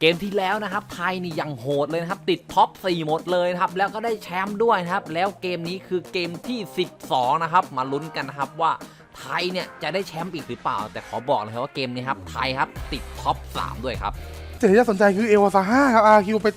เกมที่แล้วนะครับไทยนี่ยังโหดเลยนะครับ ติดท็อป 4 หมดเลยนะครับ แล้วก็ได้แชมป์ด้วยนะครับ แล้วเกมนี้คือเกมที่ 12 นะครับ มาลุ้นกันนะครับว่าไทยเนี่ยจะได้แชมป์อีกหรือเปล่า แต่ขอบอกเลยครับว่าเกมนี้ครับไทยครับติดท็อป 3 ด้วยครับแต่ที่น่าสนใจคือเอวาซาห้าครับอาคิวไป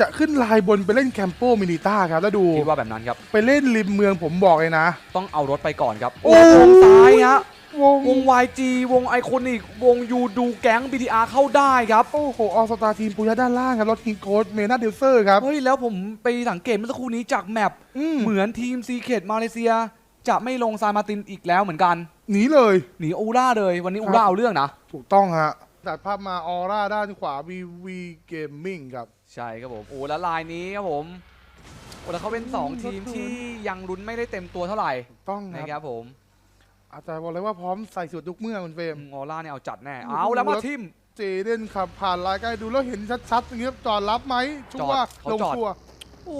จะขึ้นลายบนไปเล่นแคมโปมินิต้าครับ แล้วดูคิดว่าแบบนั้นครับ ไปเล่นริมเมืองผมบอกเลยนะ ต้องเอารถไปก่อนครับ โอ้โอ้วงซ้ายฮะ วงวง YG วงไอคอนิกวงยูดูแก๊ง BTR เข้าได้ครับโอ้โหออสตาทีมปูยะด้านล่างครับแล้วทีมโค้ชเมนาเดลเซอร์ครับเฮ้ยแล้วผมไปสังเกตเมื่อสักครู่นี้จากแมปอืมเหมือนทีมซีเคดมาเลเซีย จะไม่ลงซานมาร์ตินอีกแล้วเหมือนกันหนีเลยหนีอูร่าเลย วันนี้ครับอูร่าเอาเรื่องนะถูกต้องฮะตัดภาพมาออร่าด้านขวา VV Gaming ครับ ใช่ครับผมโอ้แล้วลายนี้ครับผมโอ้แล้วเขาเป็น 2 ทีมที่ยังลุ้นไม่ได้เต็มตัวเท่าไหร่ถูกต้องคนะรับครับผม อาจารย์บอกเลยว่าพร้อมใส่สุดทุกเมื่อคุณเฟรม ออร่าเนี่ยเอาจัดแน่โอ้โหเอาแล้วมาทิม เจเดนขับผ่านลายใกล้ดูแล้วเห็นชัดๆอย่างเงี้ยจอดรับไหมชัวร์เขาลงจอด ชัวร์โอ้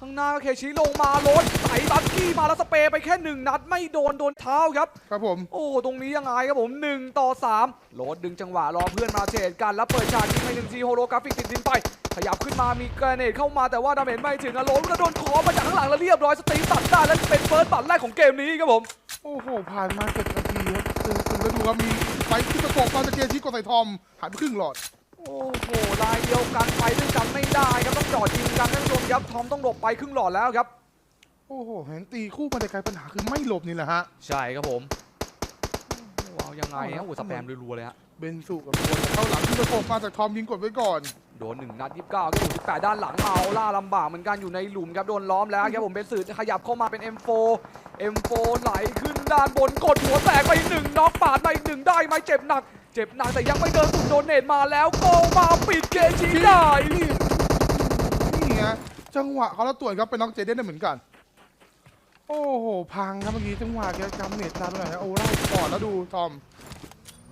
ข้างหน้าก็เคชิลงมารถใส่บักกี้มาแล้วสเปรย์ไปแค่หนึ่งนัดไม่โดนโดนเท้าครับ ครับผม โอ้ ตรงนี้ยังไงครับผม1ต่อ3โรดดึงจังหวะรอเพื่อนมาเทรดกัน แล้วเปิดฉากยิงไปหนึ่งทีโฮโลกราฟิกติดดินไป ขยับขึ้นมามีแกรเนตเข้ามาแต่ว่าดาเมจไม่ถึงอะโรดก็โดนคอมาจากข้างหลังแล้วเรียบร้อยสตีฟตัดได้แล้วเป็นเฟิร์สบัตรแรกของเกมนี้ครับผม โอ้โห ผ่านมาเจ็ดนาทีครับคือคือแล้วดูครับมีไฟที่ประกบมาจากเกมที่กดใส่ทอมหายไปครึ่งหลอด โอ้โหลายเดียวกันไปด้วยกันไม่ได้ครับต้องจอดยิงกันท่านผู้ชมครับทอมต้องหลบไปครึ่งหลอดแล้วครับ โอ้โหเห็นตีคู่มาแต่ไกลปัญหาคือไม่หลบนี่แหละฮะ ใช่ครับผมว้าวยังไงฮะโอ้สแปมรัวๆเลยฮะ เบนสุกับตัวเข้าหลังที่ประกบมาจากทอมยิงกดไว้ก่อน โดนหนึ่งนัดยี่สิบเก้าก็อยู่ที่แปดด้านหลังเอาล่าลำบากเหมือนกันอยู่ในหลุมครับโดนล้อมแล้วครับผมเป็นสื่อขยับเข้ามาเป็น M4 M4 ไหลขึ้นด้านบนกดหัวแตกไปอีกหนึ่งน็อกปาดมาอีกหนึ่งได้ไหมเจ็บหนัก เจ็บหนักแต่ยังไม่เดินสุดโดนเนตมาแล้วโกมาปิดเกมชี้ได้นี่นี่ฮะจังหวะเขาแล้วตรวจครับเป็นน็อกเจเดนได้เหมือนกัน โอ้โหพังครับเมื่อกี้จังหวะแกกำเน็ตนานไปหน่อยนะโอ้ไล่ก่อนแล้วดูทอม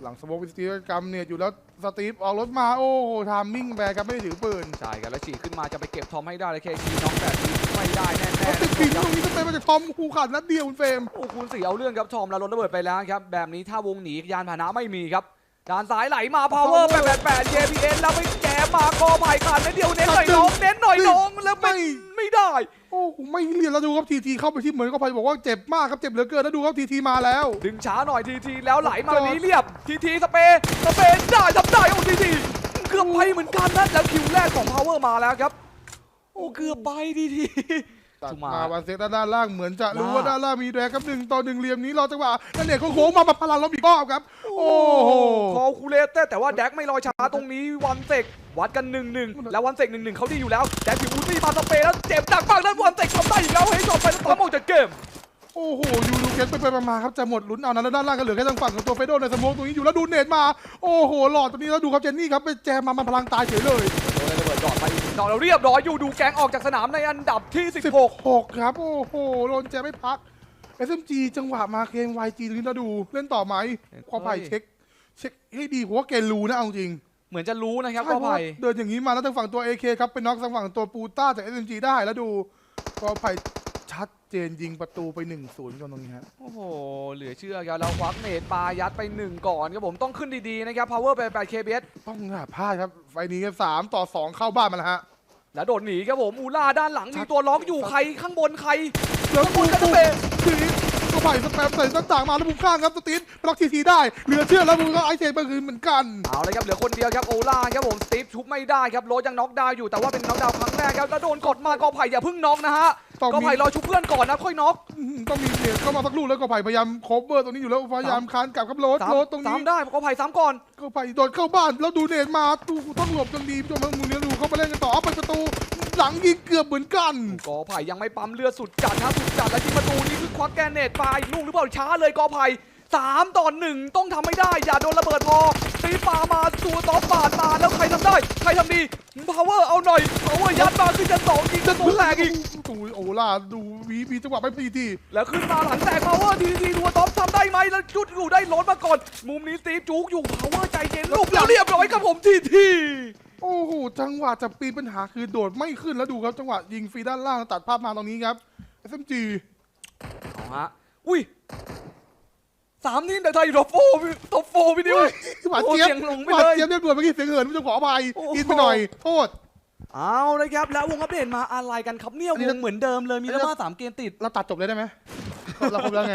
หลังสโมกวิสตีกำเน็ตอยู่แล้วสตีฟออกรถมาโอ้โหทามมิ่งแบร์ครับไม่ได้ถือปืนใช่ครับแล้วฉีกขึ้นมาจะไปเก็บทอมให้ได้เลยเคชีน็อกแบบนี้ไม่ได้แน่เขาติดๆปีกตรงนี้จะเป็นมาจากทอมคูขาดนัดเดียวคุณเฟรมโอ้คูณสี่เอาเรื่องครับทอมแล้วรถระเบิดไปแล้วครับแบบนี้ถ้าวงหนียานพาหนะไม่มีครับด้านซ้ายไหลมาพาวเวอร์แปดแปดแปด JPN แล้วไปแจมมาคอไผ่ขาดนิดเดียวเน้นหน่อยน้องเน้นหน่อยน้องแล้วไม่ ไม่ได้ โอ้โหไม่เรียนแล้วดูครับทีทีเข้าไปที่เหมือนก็พายบอกว่าเจ็บมากครับเจ็บเหลือเกินแล้วดูครับทีทีมาแล้ว ดึงช้าหน่อยทีทีแล้วไหลมาแบบนี้เรียบทีทีสเปย์สเปย์ได้ทำได้โอ้ทีทีเกือบไปเหมือนกันนะแล้วคิวแรกของ power มาแล้วครับ โอ้เกือบไปทีที ตัดสุมามาวันเซ็กด้านล่างเหมือนจะรู้ล่าว่าด้านล่างมีแดงครับหนึ่งต่อหนึ่งเหลี่ยมนี้รอจังหวะนั่นเนี่ยเขาโค้งมาแบบพลังลบอีกรอบครับ โอ้โหคอคูเลเตอร์แต่ว่าแดกไม่รอช้าตรงนี้วันเซกวัดกันหนึ่งหนึ่งแล้ววันเซกหนึ่งหนึ่งเขาดีอยู่แล้วแดกผิวอุซี่มาสเปย์แล้วเจ็บหนักมากแล้ววันเซกทำได้อีกแล้วให้จบไปแล้วตามออกจากเกมโอ้โหยูรูเกตไปไปมาๆครับจะหมดลุ้นเอานะแล้วด้านล่างก็เหลือแค่ทางฝั่งของตัวเฟโดในสโมกตรงนี้อยู่แล้วดูเนตมาโอ้โหหลอดตรงนี้แล้วดูครับเจนนี่ครับไปแจมมามันพลังตายเฉยเลยโดนระเบิดดอดไปอีกหนึ่ง ดอกแล้วเรียบร้อยอยู่ดูแก๊งออกจากสนามในอันดับที่ 16 16 ครับ โอ้โหโดนแจมไม่พัก SMG จังหวะมาเกม YG ตรงนี้แล้วดูเล่นต่อไหมขอไผ่เช็ค เช็คให้ดีผมว่าเกณฑ์รู้นะเอาจริง เหมือนจะรู้นะครับใช่ก็เพราะไปว่าเดินอย่างนี้มาแล้วทางฝั่งตัว AK ครับเป็นน็อกทางฝั่งตัวปูต้าจาก SMG ได้แล้วดูก็ไผ่ชัด เจนยิงประตูไป1-0กันตรงนี้ฮะโอ้โห เหลือเชื่อครับแล้วควักเนตปลายัดไปหนึ่งก่อนครับผมต้องขึ้นดีๆนะครับ power ไป8 KBS ต้องหาพลาดครับไฟนี้ครับสามต่อสองเข้าบ้านมาแล้วฮะ แล้วโดดหนีครับผมอูล่าด้านหลังมีตัวล็อกอยู่ใครข้างบนใครแล้วข้างบปูนกันปูจะเปะ ทีนี้ก็ไผ่สแปมใส่ต่างๆมาแล้วมุมข้างครับสตีนบล็อกทีทีได้เหลือเชื่อแล้วมุมก็ไอเทนไปคืนเหมือนกันเอาเลยครับเหลือคนเดียวครับโอล่าครับผมสตีฟชุบไม่ได้ครับโรสยังน็อกดาวน์อยู่แต่ว่าเป็นน็อกดาวน์ครั้งแรกครับแล้วโดนกดมากอไผ่อย่าเพิ่งน็อกนะฮะต้องกอมีไผ่รอชุบเพื่อนก่อนนะค่อยน็อกอื้อหือต้องมีเหรียญเข้ามาสักลูกแล้วก็ไผ่พยายามโคเวอร์ตรงนี้อยู่แล้วพยายามคานกลับครับโรสสามโรสตรงสานี้มได้กอไผ่สามก่อนก็ไผ่โดดเข้าบ้านแล้วดูเนตมาตูต้องหลบจนดีจนมุมนี้ดูเขาไปเล่นกันต่อเอาไปประตูหลังยิงเกือบเหมือนกันกอไผ่ยังไม่ปั๊มเลือดสุดจัดนะสุดจัดแล้วยิงประตูนี้คือควักแกนเนตปลาอีกลูกหรือเปล่าช้าเลยกอไผ่สามต่อหนึ่งต้องทำไม่ได้ อย่าโดนระเบิดพอตีปามาตัวต่อปาดมาแล้วใครทำได้ ใครทำดี power เอาหน่อย power ยัดมาขึ้นจะสองยิงจะตัวแตกอีกโอ้ยโอล่าดูวีมีจังหวะไม่พอดีแล้วขึ้นมาหลังแตก power ทีทีทัวท็อปทำได้ไหมแล้วชุดอยู่ได้ล้นมาก่อน มุมนี้สตีฟจุกอยู่ power ใจเย็นลูกแล้วเรียบร้อยครับผมทีทีโอ้โหจังหวะจะปีนปัญหาคือโดดไม่ขึ้นแล้วดูครับจังหวะยิงฟรีด้านล่างตัดภาพมาตรงนี้ครับ SMG เอาฮะ อุ้ยสามทีมแต่ไทยอยู่ท็อปโฟร์ท็อปโฟร์พี่ดิวหวานเจี๊ยบโอ้เสียงหลงไปหวานเลยเจี๊ยบเรียบด่วนเมื่อกี้เสียงเหินผู้ชมขออภัยโอ้โหกินไปหน่อยโทษเอาเลยครับแล้ววงอัปเดตมาอะไรกันครับเนี่ยวอันนี้งเหมือนเดิมเลยมีอันนี้แล้วมาสามเกมติดเราตัดจบเลยได้ไหมเราครบแล้วไง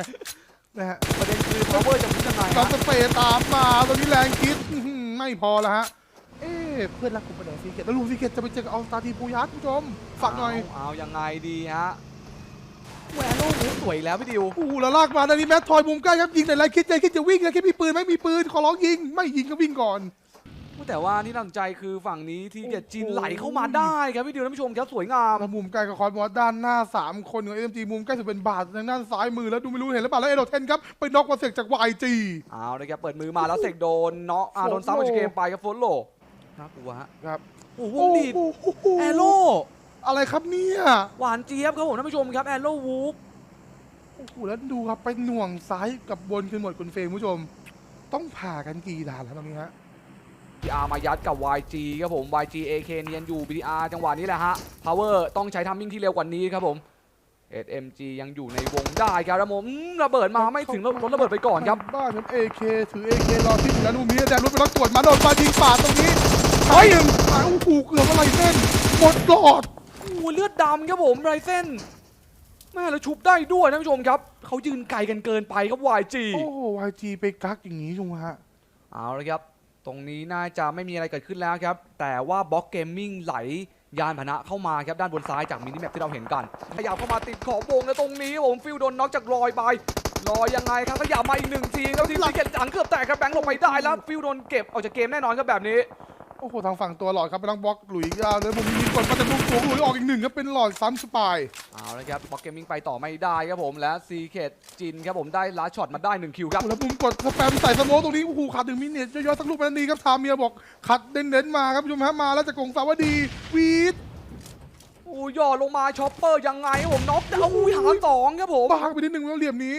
นะฮะประเด็นคือ power จะพุ่งยังไงกอฮะงสเปรย์ตามมาตอนนี้แรงคิดอื้อหือไม่พอแล้วฮะเอ๊ะเพื่อนรักผมไปไหนซีเกตแล้วลูซีเกตจะไปเจอกับเอาสตาร์ทีปูยักษ์คุณผู้ชมฝากหน่อยเาเอายังไงดีฮะ แหวนโลกหูสวยอีกแล้วพี่ดิวโอ้โหแล้วลากมาตอนนี้แมททอยมุมใกล้ครับยิงแต่ไรคิดใจคิดจะวิ่งแล้วคิดมีปืนไหมมีปืนขอร้องยิงไม่ยิงก็วิ่งก่อน แต่ว่าที่น่าสนใจคือฝั่งนี้ทีเด็ดจีนโอ้โหไหลเข้ามาได้ครับพี่ดิวท่านผู้ชมครับสวยงาม แล้วมุมใกล้กับคอยมอสด้านหน้า 3 คนของเอ็มจีมุมใกล้สุดเป็นบาททางด้านซ้ายมือแล้วดูไม่รู้เห็นหรือเปล่าแล้วเอโดเทนครับไปน็อกมาเสกจากวายจีเอาเลยครับเปิดมือมาแล้วเสกโดนเนาะอ่าโดนซ้ำมาจากเกมไปครับโฟลโลน่ากลัวฮะครับโอ้โหวงดีดโอ้โหแอโร่ อะไรครับเนี่ย หวานเจี๊ยบครับผมท่านผู้ชมครับแอโร่วูฟโอ้โหแล้วดูครับไปหน่วงซ้ายกับบนขึ้นหมดคุณเฟรมคุณผู้ชม ต้องผ่ากันกี่ด่านแล้วตรงนี้ฮะ BTR มายัดกับ YG ครับผม YG AK เนียนอยู่ BTR จังหวะนี้แหละฮะ Power ต้องใช้ทัมมิ่งที่เร็วกว่านี้ครับผม SMG ยังอยู่ในวงได้ครับแล้วผมอืมระเบิดมาไม่ถึงรถระเบิดไปก่อนครับ บ้านครับ AK ถือ AK รอที่อยู่แล้วดูมีแดนรถไปรถตรวจมาโดนปายิงปาดตรงนี้เฮ้ยหนึ่งอ้าวถูกเกือบอะไรเส้นหมดหลอด โอ้โหเลือดดำครับผมไรเส้นแม่แล้วชุบได้ด้วยท่านผู้ชมครับ เขายืนไกลกันเกินไปครับ YG โอ้โห YG ไปกักอย่างนี้จุงฮะเอาละครับ ตรงนี้น่าจะไม่มีอะไรเกิดขึ้นแล้วครับ แต่ว่าบล็อกเกมมิ่งไหลยานพาหนะเข้ามาครับ ด้านบนซ้ายจากมินิแมปที่เราเห็นกัน ขยับเข้ามาติดขอบวงแล้วตรงนี้ผมฟิลโดนน็อกจากลอยไปลอยยังไงครับขยับมาอีกหนึ่งทีแล้วทีมสีเกตจังเกือบแตกครับแบงค์ลงไปได้แล้วฟิลโดนเก็บออกจากเกมแน่นอนครับแบบนี้ โอ้โหทางฝั่งตัวหลอดครับไปต้องบล็อกหลุยยาวเลยผมมีกดมาจากลูกตัวหลุยออกอีกหนึ่งครับเป็นหลอดซ้ำสปายเอาละครับบล็อกเกมมิ่งไปต่อไม่ได้ครับผมและซีเคตจินครับผมได้ลัดช็อตมาได้หนึ่งคิวครับแล้วมุมกดสแปมใส่สโมกตรงนี้โอ้โหขาดถึงมินิเยอะๆสักลูกมันดีครับทาเมียบอกขัดเน้นๆมาครับผู้ชมฮะมาแล้วจากกงสาวดีวีดโอ้ย่อลงมาช็อปเปอร์ยังไงครับผมน็อกดาวน์อุ้ยหาสองครับผมบางไปนิดนึงแล้วเหลี่ยมนี้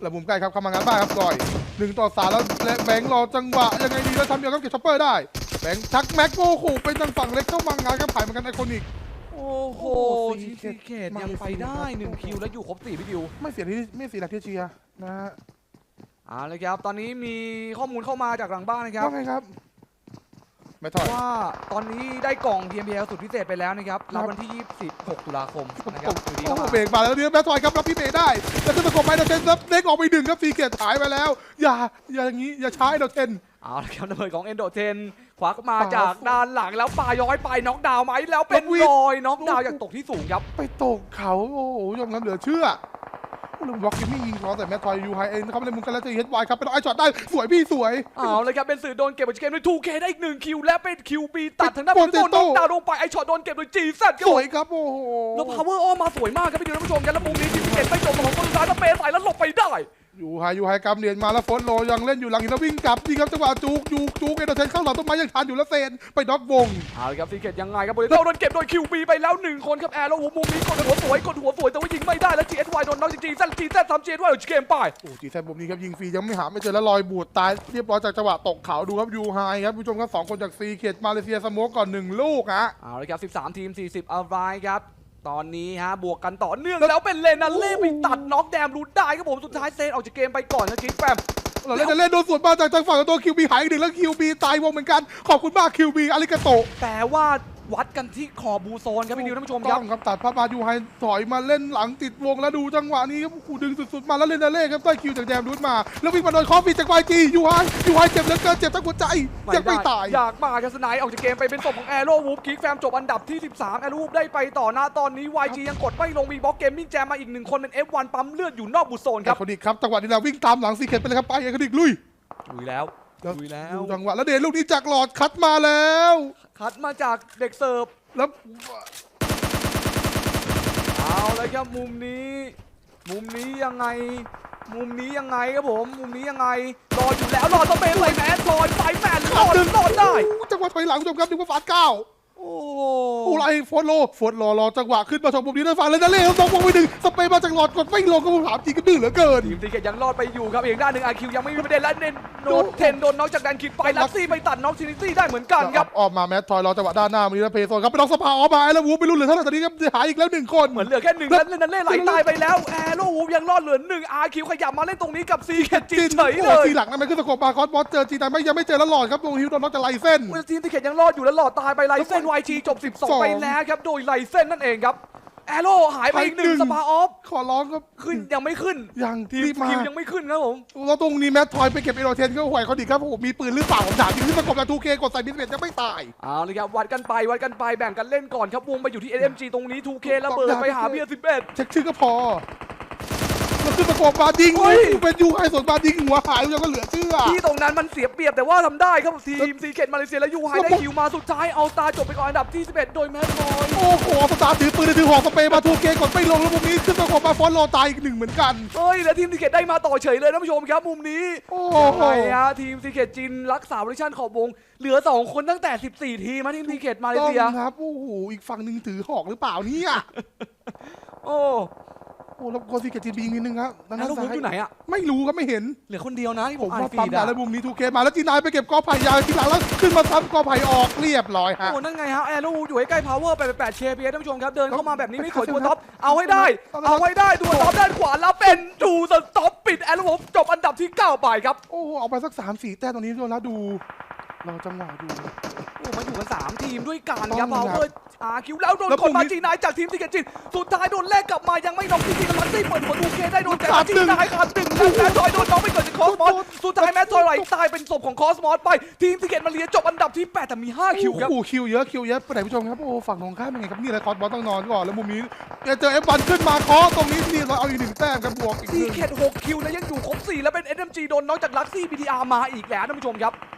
แล้วมุมใกล้ครับเข้ามางานบ้านครับก่อยหนึ่งต่อสามแล้วและแบงค์รอจังหวะยังไงดีแล้วทำเดียวครับเก็บช็อปเปอร์ได้ แบงค์ชักแม็กโอ้โหเป็นทางฝั่งเล็กเข้ามางานครับผ่านเหมือนกันไอคอนิก โอ้โหโอ้โหซีซีเคเคตทยังไปได้มาเลเซียหนึ่งคิวแล้วอยู่ครบสี่พี่ดิวไม่เสียที่ไม่เสียหลักที่เชียร์นะฮะเอาละครับ ตอนนี้มีข้อมูลเข้ามาจากหลังบ้านนะครับว่าไงครับไม่ถอยว่าตอนนี้ได้กล่อง TMPL สุดพิเศษไปแล้วนะครับครัรับบวันที่ 26 ตุลาคมนะครับอยู่ดีโอ้เข้าโหมาเบรกมาแล้วเนี่ยแม่ถอยครับรับพี่เบรกได้แล้วก็ตะกบไปเดอะเทนครับเด็กออกไปดึงครับซีเกตหายไปแล้ว อย่าอย่าอย่างนี้อย่าช้าเดอะเทน เอาละครับระเบิดของเอนโดเทน ควักมาปาจากด้านหลังแล้วปาย้อยไปน็อกดาวน์ไหมแล้วเป็นแล้ววิ่งรอยน็อกดาวน์จากตกที่สูงครับไปตกเขาโอ้โหยอมรับเหลือเชื่อโอ้โหบล็อกยังไม่ยิงคอแต่แม่ถอยยูไฮเอ็นเข้าไปในมุมกันแล้วจะเฮดไวครับเป็นไอช็อตได้สวยพี่สวยเอาเลยครับเป็นสื่อโดนเก็บจากเกมด้วย 2K ได้อีกหนึ่งคิวและเป็นคิวบีตัดทางด้านโปโปเตรโต้โตน็อกดาวน์ลงไปไอช็อตโดนเก็บโดย GZ ครับสผมวยครับโอ้โหแล้วพาวเวอร์ออมมาสวยมากครับพี่ดูท่านผู้ชมกันแล้วมุมนี้ทีมเก็ตไม่จบของคนซ้ายแล้วเปย์ใส่แล้วหลบไปได้ ยูไฮยูไฮกำเนียนมาแล้วโฟนโลยังเล่นอยู่หลังหินแล้ววิ่งกลับยิงครับจังหวะจูกจูกจูกเอเดอร์เทนเข้าหลังต้นไม้ยังทันอยู่แล้วเซนไปน็อกวงเอาละครับซีเกตยังไงครับโปรโตโดนเก็บโดยคิวบีไปแล้วหนึ่งคนครับแอร์แล้วหัวมุมนี้กดหัวสวยกดหัวสวยแต่ว่ายิงไม่ได้แล้ว GSY โดนน็อกจริงๆแซน GZ ทำ GSY เกมไปโอ้จีแซนมุมนี้ครับยิงฟรียังไม่หาไม่เจอแล้วลอยบูดตายเรียบร้อยจากจังหวะตกเขาดูครับยูไฮครับผู้ชมครับสองคนจากซีเขตมาเลเซียสโมกก่อนหนึ่งลูกฮะเอาละครับ13 ทีม 40อะไรครับ ตอนนี้ฮะบวกกันต่อเนื่องแล้วเป็นเลนันเล่ไปตัดน็อกแดมรูดได้ครับผมสุดท้ายเซนออกจากเกมไปก่อนนะคิกแฟมเราเล่นจะเล่นโดนสวนมาจากทางฝั่งของตัวคิวบีหายอีกหนึ่งแล้วคิวบีตายวงเหมือนกันขอบคุณมากคิวบีอาริกาโตะแต่ว่า วัดกันที่ขอบบูโซนครับพี่นิวท่านผู้ชมครับต้องครับตัดภาพมายูไฮถอยมาเล่นหลังติดวงแล้วดูจังหวะนี้ครับขู่ดึงสุดๆมาแล้วเลนเดเล่ครับได้คิวจากแดมรูดมา แล้ววิ่งมาโดนคอฟฟีจากวายจียูไฮยูไฮเจ็บเหลือเกินเจ็บทั้งหัวใจยังไม่ตายอยากมากันสไนด์ออกจากเกมไปเป็นศพของแอโร่วูฟคิกแฟมจบอันดับที่ 13แอโร่วูฟได้ไปต่อหน้าตอนนี้ YG ยังกดไม่ลงมีบล็อกเกมมิ่งแจมมาอีกหนึ่งคนเป็น F1 ปั๊มเลือดอยู่นอกบูโซนครับคดิกครับจังหวะนี้เราวิ่งตามหลังซีเขตไปเลยครับไปเอกคดิกลุยลุยแล้ว ลุยแล้ว ดูจังหวะแล้วเดนลูกนี้จากหลอดคัดมาแล้ว คัดมาจากเด็กเสิร์ฟ แล้วเอาเลยครับมุมนี้ มุมนี้ยังไง มุมนี้ยังไงครับผม มุมนี้ยังไง รออยู่แล้วรอสเปนใส่แมสซอยไฟแมนรอดรอดได้ จังหวะถอยหลังคุณผู้ชมครับดูว่าฟาดเก้า โอ้โอ้ไรโฟนโลโฟนรอรอจังหวะขึ้นมาชมมุมนี้ได้ฟังเลยนะเล่สองวงไปหนึ่งสเปรย์มาจากหลอดกดไม่ลงก็ผมถามจริงก็ดื้อเหลือเกินทีมซีเกตยังรอดไปอยู่ครับอีกด้านหนึ่งอาคิวยังไม่มีประเด็นและเนนโดนเทนโดนน็อกจากแดนคิดไปลักซี่ไปตัดน็อกทินิตี้ได้เหมือนกันครับออกมาแมททอยรอจังหวะด้านหน้ามีนะเพโซนครับไปน้องสภาออกมาแล้ววูฟไม่รู้เหลือเท่าไหร่ตอนนี้ครับหายอีกแล้วหนึ่งคนเหมือนเหลือแค่หนึ่งแล้วนั่นเล่ไหลตายไปแล้วแอโร่วูฟยังรอดเหลือหนึ่งอาคิวขยับมาเล่นตรงนี้กับซีเกตจีนเฉยเลโอ้ยทีหลังนั่นมันคือสโคปมาคอสบอสเจอจีนแต่ไม่ยังไม่เจอแล้วหลอดครับวงฮิวโดนน็อกจากไลเส้นทีมซีเกตยังรอดอยู่แล้วหลอดตายไปไลเส้น YG จบ 12 ไปแล้วครับ โดยไลเส้นนั่นเองครับ แอโร่หายไปอีกหนึ่งสปาออฟ ขอร้องครับขึ้นยังไม่ขึ้นยังทีมรีบมาคิวยังไม่ขึ้นครับผมแล้วตรงนี้แมททอยไปเก็บเอโรเทนก็ห่วยเขาดีครับผมมีปืนหรือเปล่าผมถามจริงที่สโคปแล้วทูเคกดใส่บิสเบตยังไม่ตายเอาเลยครับวัดกันไปวัดกันไปแบ่งกันเล่นก่อนครับวงไปอยู่ที่ SMG ตรงนี้ 2K ระเบิดไปหาเบียร์11เช็คชื่อก็พอแล้ว ขึ้นสโคปมายิงเฮ้ยเป็นยูไฮส่วนมายิงหัวหายยังก็เหลือเชื่อ ที่ตรงนั้นมันเสียเปรียบแต่ว่าทำได้ครับทีมซีเกตมาเลเซียและยูไฮได้คิวมาสุดท้ายเอาตาจบไปก่อนอันดับที่ 11 โดยแมทบอยโอ้โหสตาร์ถือปืนถือหอกสเปรย์มาทูเคกดไม่ลงแล้วมุมนี้ขึ้นสโคปมาฟอนรอตายอีกหนึ่งเหมือนกันเฮ้ยแล้วทีมซีเกตได้มาต่อเฉยเลยท่านผู้ชมครับมุมนี้โอ้ยังโหไงฮะทีมซีเกตจินรักษาบริชั่นขอบวงเหลือ 2 คนตั้งแต่ 14 ทีมมาทีมซีเกตมาเลต้องเซียครับโอ้โหอีกฝั่งหนึ่งถือหอกหรือเปล่าเนี่ยโอ้ โอ้แล้วโคซิเกจินบีอีกนิดนึงครับด้านแล้วลูกซ้าพุทอยู่ไหนอะ ไม่รู้ครับไม่เห็น เหลือคนเดียวนะที่ผผมมอ่านว่าฟีปั๊มดยาอะแล้วมุมนี้ทูเคมาแล้วจีนายไปเก็บกอไผ่ยาวทีหลังแล้วขึ้นมาซ้ำกอไผ่ออกเรียบร้อยฮะ โอ้นั่นไงฮะแอร์ลูอยู่ใกล้ๆพาวเวอร์ไป8 KPS ท่านผู้ชมครับ เดินเข้ามาแบบนี้ไม่สวยตัวท็อป เอาให้ได้ เอาให้ได้ตัวท็อปด้านขวาแล้วเป็นดูสต็อปปิดแอร์ลูผมจบอันดับที่ 9 ไปครับ โอ้โหเอาไปสักสามสี่แต้มตรงนี้ด้วยแล้วดู เราจังหวะดู โอ้มาอยู่กัน3ทีมด้วยกันครับต้พาองวครับเวอร์อาคิวแล้วโดนแล้วกดมาพวกนี้จีนายจากทีมที่เกตจินสุดท้ายโดนแลกกลับมายังไม่น็อกจริงๆลักซี่เปิดหัวดูเคได้โดนแต่ขาดจีหนึ่งนายขาดหนึ่งแล้วแมททอยโดนน็อกไปก่อนจากคอสมอสสุดท้ายแมททอยไหลตายเป็นศพของคอสมอสไป ทีมที่เกตมาเลียจบอันดับที่ 8 แต่มี 5 คิวครับโอ้โหคิวเยอะคิวเยอะไปไหนผู้ชมครับโอ้ฝั่งของข้ามเป็นไงครับนี่แหละคอร์สบอลต้องนอนก่อนแล้วมุมนี้เจอเอฟวันขึ้นมาเคาะตรงนี้นี่เราเอาอีกหนึ่งแต้มครับบวกอีกหทีนึ่ง เกต6คิวนะยังอยู่ครบ 4 แล้วเป็น SMG โดนน็อกจากลักซี่ BTR มาอีกแล้วท่านผู้ชมครับโ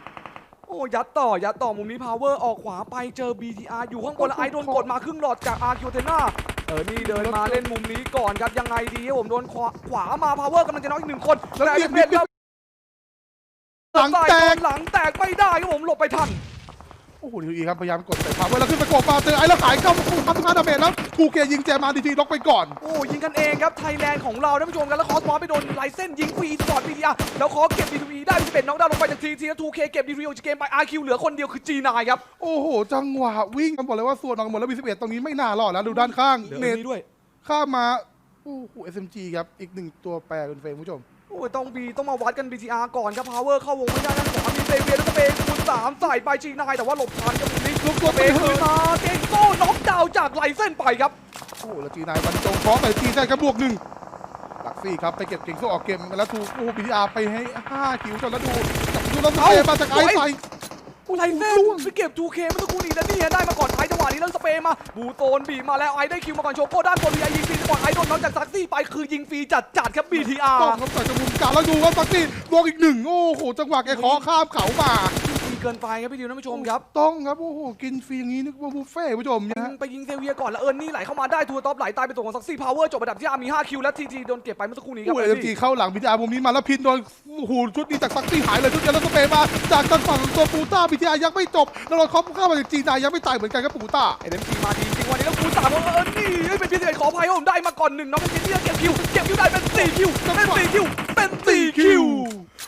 อ้ยัดต่อยัดต่อมุมนี้ Power ออกขวาไปเจอ BTR อยู่ข้างบนแล้วไอโดนกดมาครึ่งหลอดจาก r q t e n a เออ นี่เดินมาเล่นมุมนี้ก่อนครับ ยังไงดีครับผมโดนขวาขวามา Power กำลังจะน็อกอีกหนึ่งคน แล้วแต่เบียดเป็นแล้วหลังแตกหลังแตกไม่ได้ครับผมหลบไปทัน โอ้โหทีครับพยายามกดใส่พาวเวอร์แล้วขึ้นไปโกบมาเจอไอ้แล้วขายเข้าทำงานดาเมจแล้วทูเคยิงแจมาดีทีล็อกไปก่อน โอ้ยิงกันเองครับไทยแลนด์ของเราท่านผู้ชมกันแล้วคอสมอสไปโดนไลเส้นยิงฟรีสปอร์ต BTR แล้วขอเก็บ D2E ได้เป็นน้องดาวลงไปจากทีทีแล้ว 2K เก็บ D3 ออกจากเกมไป RQ เหลือคนเดียวคือ G9 ครับโอ้โหจังหวะวิ่งกันบอกเลยว่าส่วนออกหมดแล้วมี11ตรงนี้ไม่น่ารอดแล้วดูด้านข้างเหลือเนอัตนนี้ด้วยข้ามมาโอ้โห SMG ครับอีกหนึ่งตัวแปรคุณเฟรมผู้ชมโอ้ยต้องบีต้องมาวัดกัน BTR ก่อนครับ Power เข้าวงไม่ได้ด้านขวามีเซเวียแล้วก็เบย์คูณ สามใส่ไป G9 แต่ว่าหลบทันกับมุมนี้ลุกตัวเบไปย์คืคืนนมาเกงโก้น็อกดาวน์จากไลเส้นไปครับโอ้โหแล้วจีนายบรรจงเคราะห์ใส่จีได้ครับบวกหนึ่งหลักซี่ครับไปเก็บเก่งโซ่ออกเกมแล้วถูกโอ้โห BTR ไปให้5คิวจนแล้วดูจับดูแล้วสเปรย์มาจากไอ้ใส่อุไลเส้นล่วงไปเก็บ 2K เมื่อสักครู่นี้แล้วนี่ฮะได้มาก่อนไอจังหวะนี้แล้วสเปย์มาบูโตนบีบมาแล้วไอได้คิวมาก่อนโชโก้ด้านบนมีไอยิงฟรีก่อนไอโดนน็อกจากซักซี่ไปคือยิงฟรีจัดจัดๆครับ BTR ต้องครับแต่จะมุมกลางแล้วดูว่าสักซี่บวกอีกหนึ่งโอ้โหจังหวะแกเคาะข้ามเขามาดี เกินไปครับพี่ดิวท่านผู้ชมครับ ต้องครับโอ้โหกินฟรีอย่างนี้นึกว่าบุฟเฟ่ต์ผู้ชมนะฮะ ไปยิงเซเวียก่อนแล้วเอิร์นนี่ไหลเข้ามาได้ทัวร์ท็อปไหลตายเป็นตัวของซักซี่พาวเวอร์จบอันดับที่อามี5คิวและทีทีโดนเก็บไปเมื่อสักครู่นี้ครับผู้เอ็มจีเข้าหลังบีทีอาร์มุมนี้มาแล้วพินโดนหูชุดนี้จากซักซี่หายเลยชุดเดียวแล้วสเปรย์มาจากทางฝั่งตัวปูต้าบีทีอาร์ยังไม่จบแล้วเราคอปเข้ามาจากจีนายยังไม่ตายเหมือนกันครับปูต้าเอ็มจีมาดีจริงวันนี้แล้วคูณสามของเอิร์นนี่เฮ้ยเป็นพิเศษขออภัยว่าผมได้มาก่อนหนึ่งน้องเป็นเจนนี่เก็บคิวเก็บคิวได้เป็นสี่คิวเป็นสี่คิวเป็นสี่คิว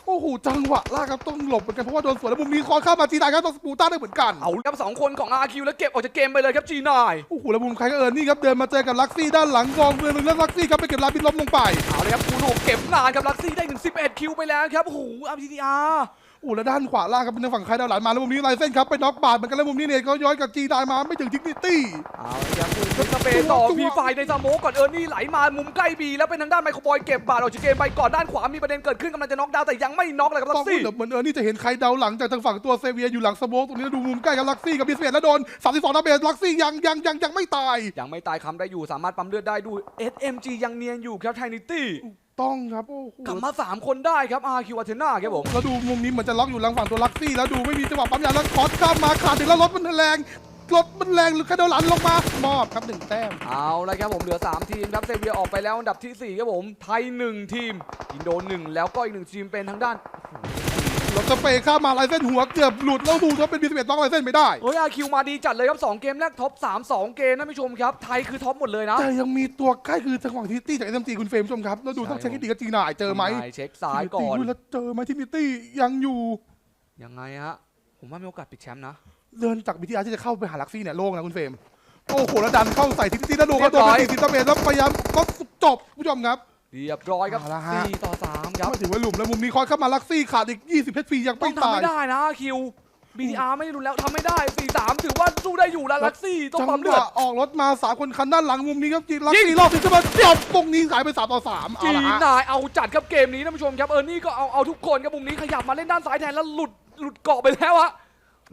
โอ้โหจังหวะลากครับต้องหลบเหมือนกันเพราะว่าโดนสวนแล้วมุมนี้คอนเข้ามาจีนายครับต้องปูต้าได้เหมือนกันเอาครับสองคนของ RQ แล้วเก็บออกจากเกมไปเลยครับ G9 โอ้โหแล้วมุมใครก็เอิญนี่ครับเดินมาเจอกับลักซี่ด้านหลังกองเมืองหนึ่งแล้วลักซี่ครับไปเก็บลาบินล้มลงไปเอาเลยครับคูณหกเก็บนานครับลักซี่ได้ถึง11คิวไปแล้วครับโอ้โห RTR โอ้โหแล้วด้านขวาล่างครับเป็นทางฝั่งใครดาวหลังมาแล้วมุมนี้ลายเส้นครับไปน็อกบาดเหมือนกันแล้วมุมนี้เนี่ยก็ย้อยกับจีนายมาไม่ถึงทิกนิตี้เอาเลยครับคูณสเปย์ต่อพีไฟในสโมกก่อนเอิร์นนี่ไหลมามุมใกล้บีแล้วเป็นทางด้านไมโครบอยเก็บบาดออกจากเกมไปก่อนด้านขวามีประเด็นเกิดขึ้นกำลังจะน็อกดาวน์แต่ยังไม่น็อกเลยครับลัต้องกซี่เหมือนเออนี่จะเห็นใครเดาหลังจากทางฝั่งตัวเซเวียอยู่หลังสโมกตรงนี้แล้วดูมุมใกล้กับลักซี่กับบิสเฟียแล้วโดน32ดาเมจลักซี่ยังยังยังยังไม่ตาย ยังไม่ตายคำได้อยู่สามารถปั๊มเลือดได้ดู SMG ยังเนียนอยู่ครับ Trinity ต้ องครับโอ้โหกลับมา 3 คนได้ครับ RQ Athena ครับผม แล้วดูมุมนี้เหมือนจะล็อกอยู่หลังฝั่งตัวลักซี่ แล้วดูไม่มีจังหวะปั๊มยาแล้วคอสข้ามมาขาดถึงแล้วรถมันแรงรถมันแรงหรือแค่เดาหลันลงมามอบครับหนึ่งแต้มเอาละครับผมเหลือ 3 ทีมครับเซเวียออกไปแล้วอันดับทีสี่4 ครับผม ไทย 1 ทีม อินโด1แล้วก็อีก 1 ทีมเป็นทางด้านรถ สเปรย์ข้ามมาลายเส้นหัวเกือบหลุดแล้วดูว่าเป็นบีสิบเอ็ดต้องลายเส้นไม่ได้เฮ้ยอาคิวมาดีจัดเลยครับ 2 เกมแรกท็อป3 2 เกมนะผู้ชมครับ ไทยคือท็อปหมดเลยนะ แต่ยังมีตัวใกล้คือจังหวะที่ตี้จากเอ็มจีคุณเฟรมผู้ชมครับ แล้วดูใช่ต้องเช็คให้ดีกับจีน่ายเจอไหมเช็คซ้ายก่อนแล้วเจอไหมที่มิตี้ยังอยู่ยังไงฮะผมว่ามีโอกาสปิดแชมป์นะเดินจากบีทีอาร์ที่จะเข้าไปหาลักซี่เนี่ยโล่งนะคุณเฟรมโอ้โหแล้วดันเข้าใส่ทิตตี้แล้วดูเขาโดนไปสี่สิบตะเมตรแล้วพยายามก็จบผู้ชมครับ เรียบร้อยครับเอาละฮะ4ต่อ3ครับ มาถึงว่าหลุมแล้วมุมนี้คอยเข้ามาลักซี่ขาดอีก 20เพชรฟรียังต้อไม่งทำตาย ไม่ได้นะอาคิว BTR ไม่ได้รุนแล้วทำไม่ได้ 4-3 ถือว่าสู้ได้อยู่แล้วลักซี่ต้องจังปั๊มหเลือด วะออกรถมาสามคนคันด้านหลังมุมนี้ครับจีลักซี่รอบถึงจะมาจบตรงนี้ขายไปสามต่อสามเอาจีละฮะ นายเอาจัดครับเกมนี้ท่านผู้ชมครับเออร์นี่ก็เอาเอาทุกคนครับมุมนี้ขยับมาเล่นด้านซ้ายแทนแล้วหลุดหลุดเกาะไปแล้วอะ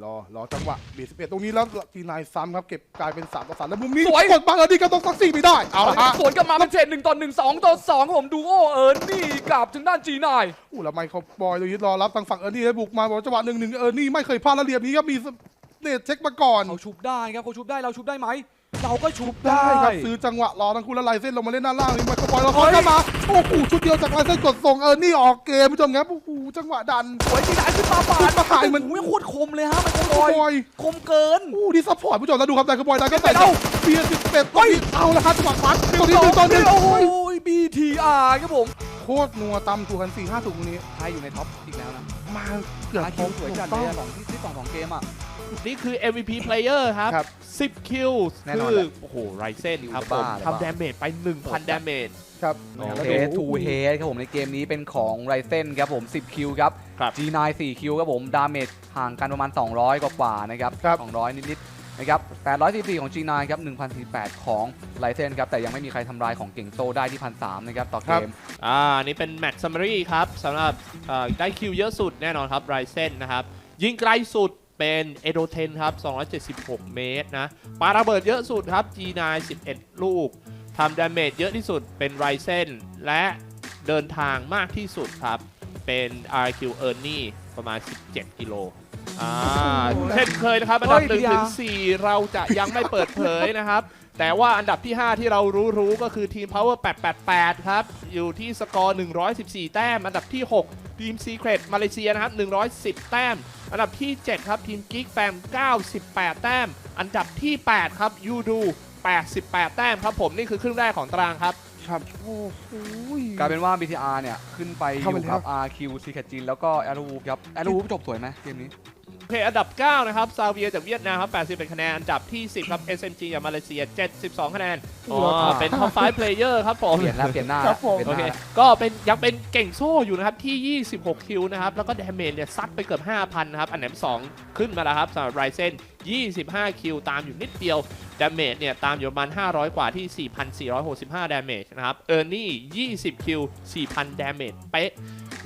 รอรอจังหวะบีสิบเอ็ดตรงนี้แล้วจีนายซ้ำครับเก็บกลายเป็นสามต่อสามแล้วมุมนี้สวย กดบังเออร์ดี้ก็ต้องซักซี่ไม่ได้เอาละฮะสวนกลับมาเป็นเทรดหนึ่งต่อหนึ่งสองต่อสองครับผมดูโอเอิร์นี่กับทางด้านจีนายอู้แล้วไมค์เขาบอยตรงนี้รอรับทางฝั่งเออร์นี่แล้วบุกมาบอกจังหวะหนึ่งหนึ่งเออร์นี่ไม่เคยพลาดแล้วเหลี่ยมนี้ครับมีเนตเช็คมาก่อนเขาชุบได้ครับเขาชุบได้เราชุบได้ไหม เราก็ชุบได้ได้ครับซื้อจังหวะรอทั้งคู่แล้วไลเส้นลงมาเล่นด้านล่างนี่ไมค์เขาบอยแล้วเขาเข้ามาโอ้โหชุดเดียวจากไลเส้นกดส่งเออร์นี่ออกเกมผู้ชมครับโอ้โหจังหวะดันสวยจีนายขึ้นมาปาขึ้ดนมาหายเหมือนโอ้ยโคตรคมเลยฮะมันไมคค์มเขาบอยคมเกินอู้ดีซัพพอร์ตผู้ชมแล้วดูครับแต่เขาบอยได้ก็แต่เอ้าเบียร์สิบเป็ดตรงนี้เอาละครับจังหวะฟัดตรงนี้หนึ่งต่อหนึ่งโอ้โอ้ยย BTR ครับผมโคตรนัวตำถูกกันสี่ห้าถูกตรงนี้ไทยอยู่ในท็อปอีกแล้วนะมาเกือบอาคคิรวบสวยจัดถูเลกยต้อะองสองที่ที่สองสองเกมอะ นี่คือ MVP player ครับ ครับ10 คิวแน่นอนคืแหอละโอ้โหไรเซนครับบ้าผมเลยทำดาเมจไป 1,000ดาเมจ ครับโอแล้วเคดูเฮดทูเฮดครับผมในเกมนี้เป็นของไรเซนครับผม 10 คิวครับ ครับ G9 4 คิวครับผม ดาเมจห่างกันประมาณ 200 กว่าๆนะครับ ครับ 200 นิดๆนะครับ844 ของ G9 ครับ1,048 ของไรเซนครับ แต่ยังไม่มีใครทำลายของเก่งโตได้ที่1,300นะครับ ต่อเกม อ่านี่เป็นแมตช์ซัมมารีครับสำหรับเอ่อได้คิวเยอะสุดแน่นอนครับไรเซนนะครับ ยิงไกลสุด เป็นเอโดเทนครับ 276 เมตรนะปาระเบิดเยอะสุดครับ G9 11 ลูกทำดาเมจเยอะที่สุดเป็นไรเซนและเดินทางมากที่สุดครับ เป็น RQ e a r n i e ประมาณ 17 กิโลอ่าเช่นเคยนะครับ อันดับเฮ้ย1ถึง4เราจะยังไม่เปิดเผยนะครับ แต่ว่าอันดับที่ 5 ที่เรารู้ๆก็คือทีม Power 888 ครับ อยู่ที่สกอร์ 114 แต้ม อันดับที่ 6 ทีม Secret มาเลเซียนะครับ 110 แต้ม อันดับที่ 7 ครับ ทีม Geek Fam 98 แต้ม อันดับที่ 8 ครับยูดู 88 แต้มครับผมนี่คือครึ่งแรกของตารางครับ ครับโอ้โห กลายเป็นว่า BTR เนี่ย ขึ้นไปอเข้าไปยู่แล้ว กับ RQ c ี c จินแล้วก็แอรูวูครับแอรูวูจบสวยไหมเกมนี้โอ เคอันดับ 9 นะครับ ซาเวียจากเวียดนามครับ81คะแนน อันดับที่ 10 ครับ SMG จากมาเลเซีย 72 คะแนน อ๋อ เป็น Top 5 Player ครับผม เปลี่ยนแล้วเปลี่ยนหน้าครับผมเปลี่ยนโอหเค น้าก็เป็นยังเป็นเก่งโซ่อยู่นะครับ ที่ 26 คิวนะครับ แล้วก็ดาเมจเนี่ยซัดไปเกือบ 5,000 นะครับ อันดับ2ขึ้นมาแล้วครับสำหรับไรเซน25 คิว ตามอยู่นิดเดียวดาเมจเนี่ยตามอยู่ประมาณ 500 กว่าที่ 4,465ดาเมจนะครับ เออร์นี่ 20 คิว 4,000ดาเมจเป๊ะ